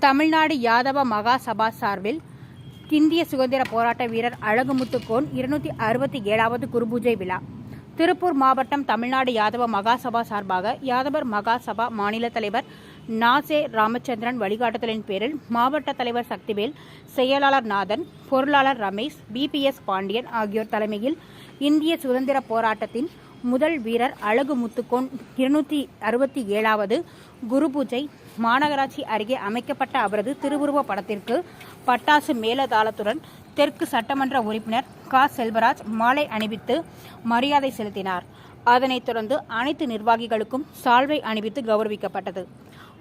தமிழ்நாடு யாதவ மகா சபா சார்பில் இந்திய சுதந்திர போராட்ட வீரர் அழகுமுத்துக்கோன் இருநூத்தி அறுபத்தி ஏழாவது குருபூஜை விழா. திருப்பூர் மாவட்டம் தமிழ்நாடு யாதவ மகாசபா சார்பாக யாதவர் மகாசபா மாநில தலைவர் நாசே ராமச்சந்திரன் வழிகாட்டுதலின் பேரில் மாவட்ட தலைவர் சக்திவேல் செயலாளர் நாதன் பொருளாளர் ரமேஷ் பிபிஎஸ் பாண்டியன் ஆகியோர் தலைமையில் இந்திய சுதந்திர போராட்டத்தின் முதல் வீரர் அழகு முத்துக்கோன் இருநூத்தி அறுபத்தி ஏழாவது குரு பூஜை மாநகராட்சி அருகே அமைக்கப்பட்ட அவரது திருவுருவ படத்திற்கு பட்டாசு மேலதாளத்துடன் தெற்கு சட்டமன்ற உறுப்பினர் க. செல்வராஜ் மாலை அணிவித்து மரியாதை செலுத்தினார். அதனைத் தொடர்ந்து அனைத்து நிர்வாகிகளுக்கும் சால்வை அணிவித்து கௌரவிக்கப்பட்டது.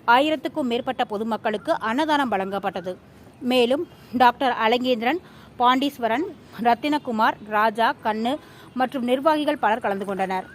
ஆயிரத்துக்கும் மேற்பட்ட பொதுமக்களுக்கு அன்னதானம் வழங்கப்பட்டது. மேலும் டாக்டர் அலங்கேந்திரன் பாண்டீஸ்வரன் ரத்தினகுமார் ராஜா கண்ணு மற்றும் நிர்வாகிகள் பலர் கலந்து கொண்டனர்